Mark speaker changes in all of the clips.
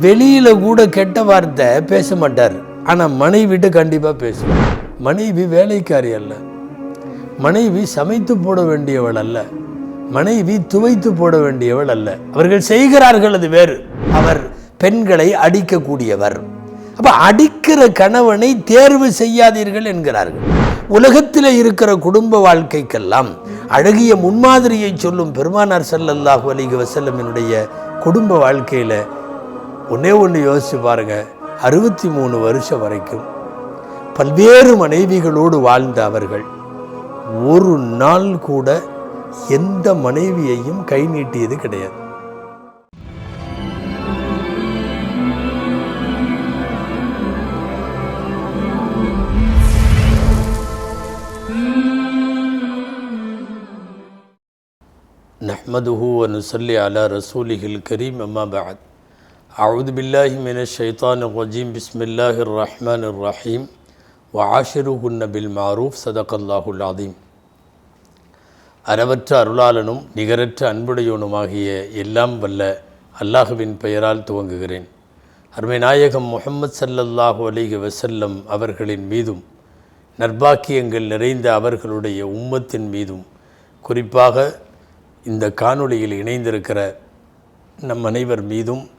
Speaker 1: வெளியில கூட கெட்ட வார்த்தை பேச மாட்டார். ஆனா மனைவிட்டு கண்டிப்பா பேசுவார். மனைவி வேலைக்காரி அல்ல. மனைவி சமைத்து போட வேண்டியவள் அல்ல. மனைவி துவைத்து போட வேண்டியவள் அல்ல. அவர்கள் செய்கிறார்கள் அது வேறு. அவர் பெண்களை அடிக்கக்கூடியவர். அப்போ அடிக்கிற கணவனை தேர்வு செய்யாதீர்கள் என்கிறார்கள். உலகத்தில் இருக்கிற குடும்ப வாழ்க்கைக்கெல்லாம் அழகிய முன்மாதிரியை சொல்லும் பெருமானார் சல்லல்லாஹு அலிக வசல்லமினுடைய குடும்ப வாழ்க்கையில் ஒன்றே ஒன்று யோசிச்சு பாருங்க. அறுபத்தி மூணு வருஷம் வரைக்கும் பல்வேறு மனைவிகளோடு வாழ்ந்த அவர்கள் ஒரு நாள் கூட எந்த மனைவியையும் கை நீட்டியது கிடையாது. نحمده ونصلي على رسوله الكريم أما بعد أعوذ بالله من الشيطان الرجيم بسم الله الرحمن الرحيم وعاشرهن بالمعروف صدق الله العظيم அறவற்ற அருளாளனும் நிகரற்ற அன்புடையவனுமாகிய எல்லாம் வல்ல அல்லாஹுவின் பெயரால் துவங்குகிறேன் அருமை நாயகம் முஹம்மது ஸல்லல்லாஹு அலைஹி வஸல்லம் அவர்களின் மீதும் நற்பாக்கியங்கள் நிறைந்த அவர்களுடைய உம்மத்தின் மீதும் குறிப்பாக இந்த காணொளியில் இணைந்திருக்கிற நம் அனைவர் மீதும்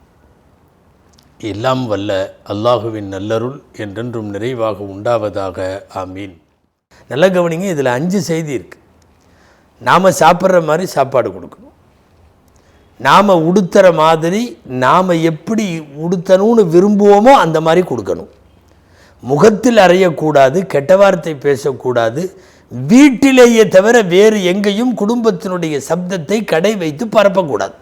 Speaker 1: எல்லாம் வல்ல அல்லாஹுவின் நல்லருள் என்றென்றும் நிறைவாக உண்டாவதாக. ஆமீன். நல்ல கவனிங்க இதில் அஞ்சு செய்தி இருக்குது நாம் சாப்பிட்ற மாதிரி சாப்பாடு கொடுக்கணும். நாம் உடுத்துற மாதிரி நாம் எப்படி உடுத்தணும்னு விரும்புவோமோ அந்த மாதிரி கொடுக்கணும். முகத்தில் அறையக்கூடாது கெட்ட வார்த்தை பேசக்கூடாது. வீட்டிலேயே தவிர வேறு எங்கேயும் குடும்பத்தினுடைய சப்தத்தை கடை வைத்து பரப்பக்கூடாது.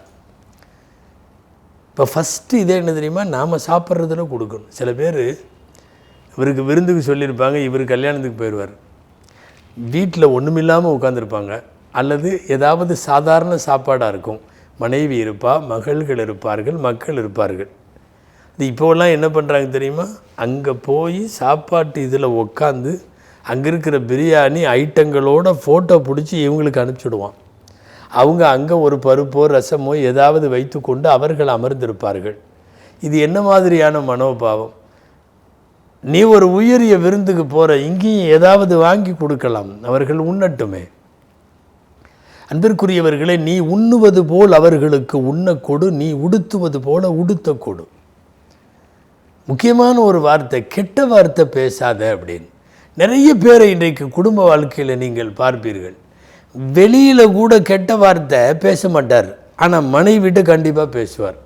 Speaker 1: இப்போ ஃபஸ்ட்டு இதே என்ன தெரியுமா? நாம் சாப்பிட்றதுல கொடுக்கணும். சில பேர் இவருக்கு விருந்துக்கு சொல்லியிருப்பாங்க இவர் கல்யாணத்துக்கு போயிடுவார் வீட்டில் ஒன்றுமில்லாமல் உட்காந்துருப்பாங்க அல்லது ஏதாவது சாதாரண சாப்பாடாக இருக்கும். மனைவி இருப்பா மகள்கள் இருப்பார்கள் மக்கள் இருப்பார்கள். இப்போலாம் என்ன பண்ணுறாங்க தெரியுமா? அங்கே போய் சாப்பாட்டு இதில் உக்காந்து அங்கே இருக்கிற பிரியாணி ஐட்டங்களோட ஃபோட்டோ பிடிச்சி இவங்களுக்கு அனுப்பிச்சிடுவான். அவங்க அங்கே ஒரு பருப்போ ரசமோ ஏதாவது வைத்துக்கொண்டு அவர்கள் அமர்ந்திருப்பார்கள். இது என்ன மாதிரியான மனோபாவம்? நீ ஒரு உயரிய விருந்துக்கு போகிற இங்கேயும் ஏதாவது வாங்கி கொடுக்கலாம் அவர்கள் உண்ணட்டுமே. அன்பிற்குரியவர்களே நீ உண்ணுவது போல் அவர்களுக்கு உண்ணக்கொடு நீ உடுத்துவது போல உடுத்த கொடு. முக்கியமான ஒரு வார்த்தை கெட்ட வார்த்தை பேசாத அப்படின்னு. நிறைய பேரை இன்றைக்கு குடும்ப வாழ்க்கையில் நீங்கள் பார்ப்பீர்கள். வெளியில் கூட கெட்ட வார்த்தை பேச மாட்டார். ஆனால் மனைவிட்டு கண்டிப்பாக பேசுவார்.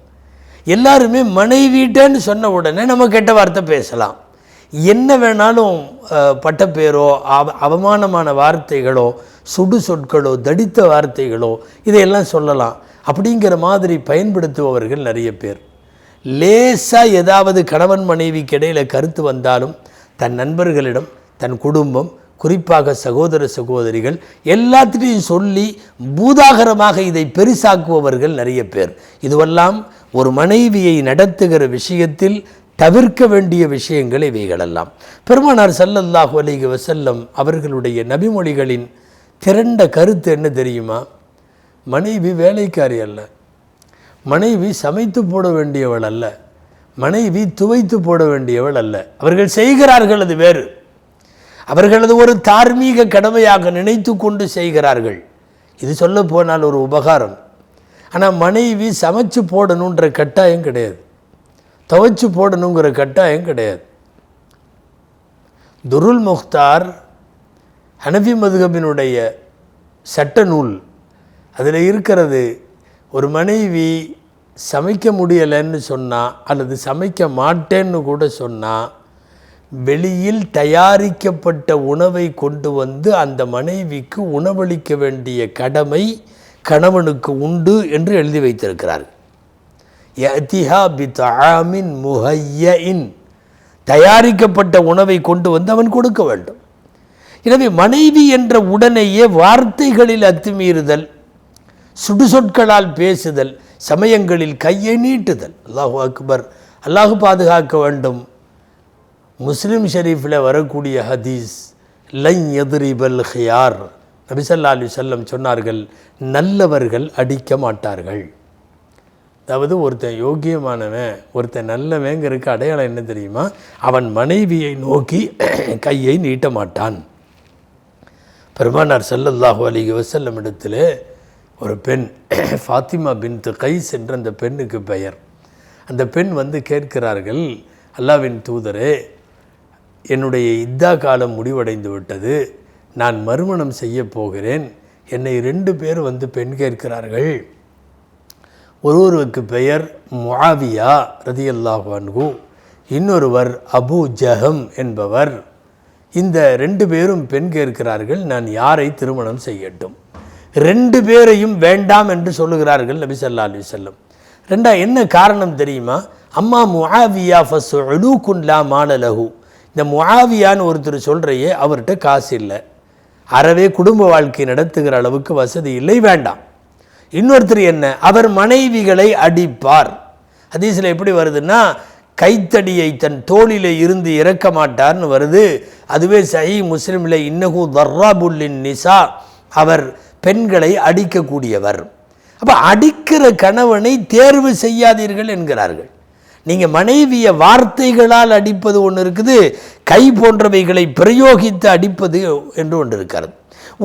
Speaker 1: எல்லாருமே மனைவிட்டேன்னு சொன்ன உடனே நம்ம கெட்ட வார்த்தை பேசலாம். என்ன வேணாலும் பட்டப்பேரோ அவ அவமானமான வார்த்தைகளோ சுடு சொற்களோ தடித்த வார்த்தைகளோ இதையெல்லாம் சொல்லலாம். அப்படிங்கிற மாதிரி பயன்படுத்துபவர்கள் நிறைய பேர். லேசாக ஏதாவது கணவன் மனைவிக்கு இடையில் கருத்து வந்தாலும் தன் நண்பர்களிடம் தன் குடும்பம் குறிப்பாக சகோதர சகோதரிகள் எல்லாத்திட்டையும் சொல்லி பூதாகரமாக இதை பெரிசாக்குபவர்கள் நிறைய பேர். இதுவெல்லாம் ஒரு மனைவியை நடத்துகிற விஷயத்தில் தவிர்க்க வேண்டிய விஷயங்கள் இவைகளெல்லாம். பெருமானார் சல்லல்லாஹு அலிக வசல்லம் அவர்களுடைய நபிமொழிகளின் திரண்ட கருத்து என்ன தெரியுமா? மனைவி வேலைக்காரி அல்ல. மனைவி சமைத்து போட வேண்டியவள் அல்ல. மனைவி துவைத்து போட வேண்டியவள் அல்ல. அவர்கள் செய்கிறார்கள் அது வேறு. அவர்களது ஒரு தார்மீக கடமையாக நினைத்து கொண்டு செய்கிறார்கள். இது சொல்ல போனால் ஒரு உபகாரம். ஆனால் மனைவி சமைச்சு போடணுன்ற கட்டாயம் கிடையாது. துவைச்சு போடணுங்கிற கட்டாயம் கிடையாது. துருல் முக்தார் ஹனஃபி மதுகபினுடைய சட்ட நூல். அதில் இருக்கிறது ஒரு மனைவி சமைக்க முடியலைன்னு சொன்னால் அல்லது சமைக்க மாட்டேன்னு கூட சொன்னால் வெளியில் தயாரிக்கப்பட்ட உணவை கொண்டு வந்து அந்த மனைவிக்கு உணவளிக்க வேண்டிய கடமை கணவனுக்கு உண்டு என்று எழுதி வைத்திருக்கிறார் யத்திஹா பி முஹையின் தயாரிக்கப்பட்ட உணவை கொண்டு வந்து அவன் கொடுக்க வேண்டும். எனவே மனைவி என்ற உடனேயே வார்த்தைகளில் அத்துமீறுதல் சுடுசொற்களால் பேசுதல் சமயங்களில் கையை நீட்டுதல். அல்லாஹு அக்பர். அல்லாஹு பாதுகாக்க வேண்டும். முஸ்லிம் ஷெரீஃபில் வரக்கூடிய ஹதீஸ் லைன் எதிரிபல் ஹியார் நபிசல்லா அலி செல்லம் சொன்னார்கள் நல்லவர்கள் அடிக்க மாட்டார்கள். அதாவது ஒருத்தன் யோக்கியமானவன் ஒருத்தன் நல்லவங்கிறதுக்கு அடையாளம் என்ன தெரியுமா? அவன் மனைவியை நோக்கி கையை நீட்ட மாட்டான். பெருமானார் செல்லல்லாஹு அலைஹி வசல்லம் இடத்துல ஒரு பெண் ஃபாத்திமா பின் கைஸ் என்ற அந்த பெண்ணுக்கு பெயர். அந்த பெண் வந்து கேட்கிறார்கள் அல்லாவின் தூதரே என்னுடைய இத்தா காலம் முடிவடைந்து விட்டது. நான் மறுமணம் செய்ய போகிறேன். என்னை ரெண்டு பேர் வந்து பெண் கேட்கிறார்கள். ஒருவருக்கு பெயர் முஆவியா ரதியல்லாஹான்கு இன்னொருவர் அபு ஜஹம் என்பவர். இந்த ரெண்டு பேரும் பெண் கேட்கிறார்கள். நான் யாரை திருமணம் செய்யட்டும்? ரெண்டு பேரையும் வேண்டாம் என்று சொல்லுகிறார்கள் நபி சல்லா அலி செல்லம் ரெண்டா என்ன காரணம் தெரியுமா? அம்மா முஹாவியா ஃபஸ்உலூகுன் லா மாலலஹு இந்த முஹாவியான்னு ஒருத்தர் சொல்கிறையே அவர்கிட்ட காசு இல்லை. அறவே குடும்ப வாழ்க்கை நடத்துகிற அளவுக்கு வசதி இல்லை வேண்டாம். இன்னொருத்தர் என்ன? அவர் மனைவிகளை அடிப்பார். அதீசில் எப்படி வருதுன்னா கைத்தடியை தன் தோளிலே இருந்து இறக்க மாட்டார்னு வருது. அதுவே சஹி முஸ்லீமில் இன்னகு தர்ராபுல்லின் நிசா. அவர் பெண்களை அடிக்கக்கூடியவர். அப்போ அடிக்கிற கணவனை தேர்வு செய்யாதீர்கள் என்கிறார்கள். நீங்கள் மனைவியை வார்த்தைகளால் அடிப்பது ஒன்று இருக்குது கை போன்றவைகளை பிரயோகித்து அடிப்பது என்று ஒன்று இருக்கிறது.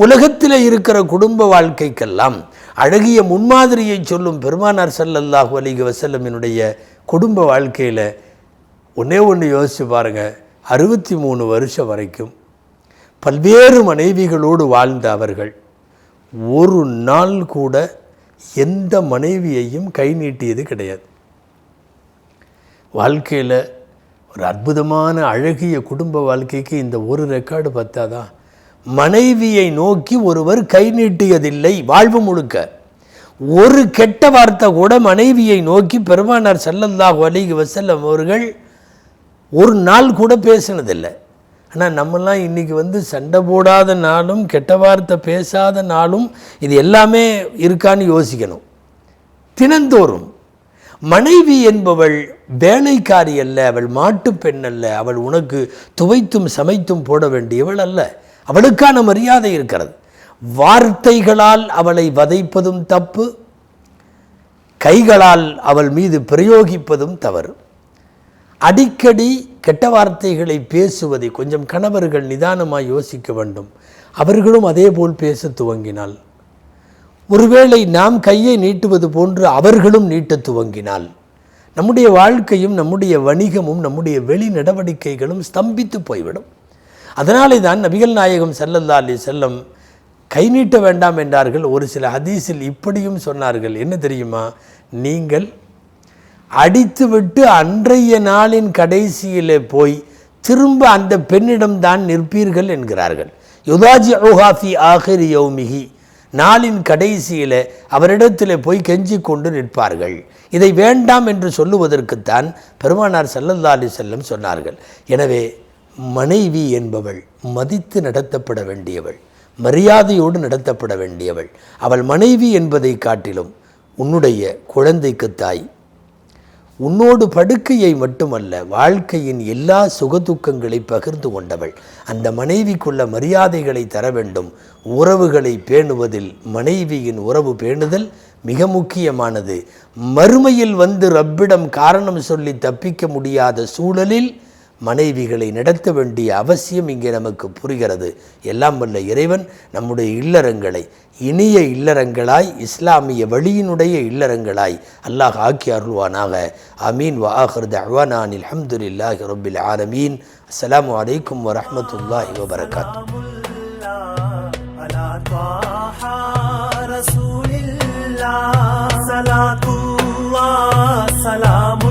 Speaker 1: உலகத்தில் இருக்கிற குடும்ப வாழ்க்கைக்கெல்லாம் அழகிய முன்மாதிரியை சொல்லும் பெருமானார் சல்லல்லாஹு அலிக வசல்லமினுடைய குடும்ப வாழ்க்கையில் ஒன்றே ஒன்று யோசிச்சு பாருங்கள் அறுபத்தி மூணு வருஷம் வரைக்கும் பல்வேறு மனைவிகளோடு வாழ்ந்த அவர்கள். ஒரு நாள் கூட எந்த மனைவியையும் கை நீட்டியது கிடையாது. வாழ்க்கையில் ஒரு அற்புதமான அழகிய குடும்ப வாழ்க்கைக்கு இந்த ஒரு ரெக்கார்டு பார்த்தாதான் மனைவியை நோக்கி ஒருவர் கை நீட்டியதில்லை வாழ்வு முழுக்க. ஒரு கெட்ட வார்த்தை கூட மனைவியை நோக்கி பெருமானார் செல்லல்லாஹ் அலைஹி வசல்லம் அவர்கள் ஒரு நாள் கூட பேசினதில்லை. ஆனால் நம்மலாம் இன்றைக்கி வந்து சண்டை போடாத நாளும் கெட்ட வார்த்தை பேசாத நாளும் இது எல்லாமே இருக்கான்னு யோசிக்கணும். தினந்தோறும் மனைவி என்பவள் வேலைக்காரி அல்ல அவள் மாட்டுப் பெண் அல்ல அவள் உனக்கு துவைத்தும் சமைத்தும் போட வேண்டியவள் அல்ல. அவளுக்கான மரியாதை இருக்கிறது. வார்த்தைகளால் அவளை வதைப்பதும் தப்பு கைகளால் அவள் மீது பிரயோகிப்பதும் தவறு. அடிக்கடி கெட்ட வார்த்தைகளை பேசுவதை கொஞ்சம் கணவர்கள் நிதானமாக யோசிக்க வேண்டும். அவர்களும் அதேபோல் பேச துவங்கினால். ஒருவேளை நாம் கையை நீட்டுவது போன்று அவர்களும் நீட்டத் துவங்கினால். நம்முடைய வாழ்க்கையும் நம்முடைய வணிகமும் நம்முடைய வெளி நடவடிக்கைகளும் ஸ்தம்பித்து போய்விடும். அதனாலே தான் நபிகள் நாயகம் செல்லல்லா அலி செல்லம் கை நீட்ட வேண்டாம் என்றார்கள். ஒரு சில ஹதீஸில் இப்படியும் சொன்னார்கள். என்ன தெரியுமா? நீங்கள் அடித்துவிட்டு அன்றைய நாளின் கடைசியிலே போய் திரும்ப அந்த பெண்ணிடம் தான் நிற்பீர்கள் என்கிறார்கள். யுதாஜி ஓஹாஃபி ஆஹிர் யௌமிகி நாளின் கடைசியில் அவரிடத்தில் போய் கெஞ்சி கொண்டு நிற்பார்கள். இதை வேண்டாம் என்று சொல்லுவதற்குத்தான் பெருமானார் சல்லல்லா அலி செல்லம் சொன்னார்கள். எனவே மனைவி என்பவள் மதித்து நடத்தப்பட வேண்டியவள் மரியாதையோடு நடத்தப்பட வேண்டியவள். அவள் மனைவி என்பதை காட்டிலும் உன்னுடைய குழந்தைக்கு தாய் உன்னோடு படுக்கையை மட்டுமல்ல வாழ்க்கையின் எல்லா சுகதுக்கங்களை பகிர்ந்து கொண்டவள். அந்த மனைவிக்குள்ள மரியாதைகளை தர வேண்டும். உறவுகளை பேணுவதில் மனைவியின் உறவு பேணுதல் மிக முக்கியமானது. மறுமையில் வந்து ரப்பிடம் காரணம் சொல்லி தப்பிக்க முடியாத சூழலில் மனைவிகளை நடத்த வேண்டிய அவசியம் இங்கே நமக்கு புரிகிறது. எல்லாம் வல்ல இறைவன் நம்முடைய இல்லறங்களை இனிய இல்லறங்களாய் இஸ்லாமிய வழியினுடைய இல்லறங்களாய் அல்லாஹ் ஆக்கி அருள்வானாக. அமீன் வா ஆஹர் தஹ்வானான் அலமதுல்லாஹி ரபில் ஆலமீன்.
Speaker 2: அஸ்லாம் வலைக்கம் வரமத்துல்லாஹி வபரகாத். சலாம்